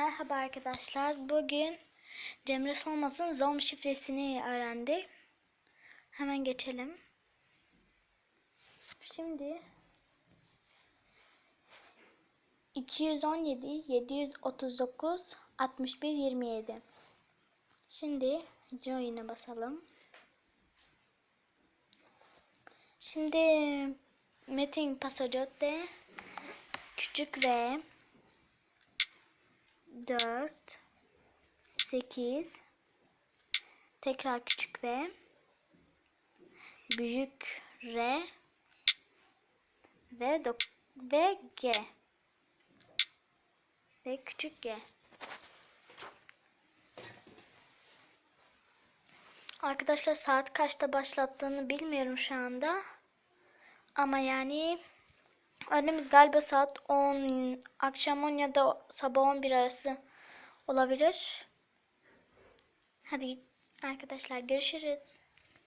Merhaba arkadaşlar. Bugün Cemre Solmaz'ın Zom şifresini öğrendik. Hemen geçelim. Şimdi 217 739 61 27. Şimdi join'e basalım. Şimdi Metin Pasacotte küçük V 4 8 tekrar küçük V büyük R ve dok ve G ve küçük G. Arkadaşlar saat kaçta başlattığını bilmiyorum şu anda. Ama yani Önümüz galiba saat 10, akşam 10 ya da sabah 11 arası olabilir. Hadi arkadaşlar görüşürüz.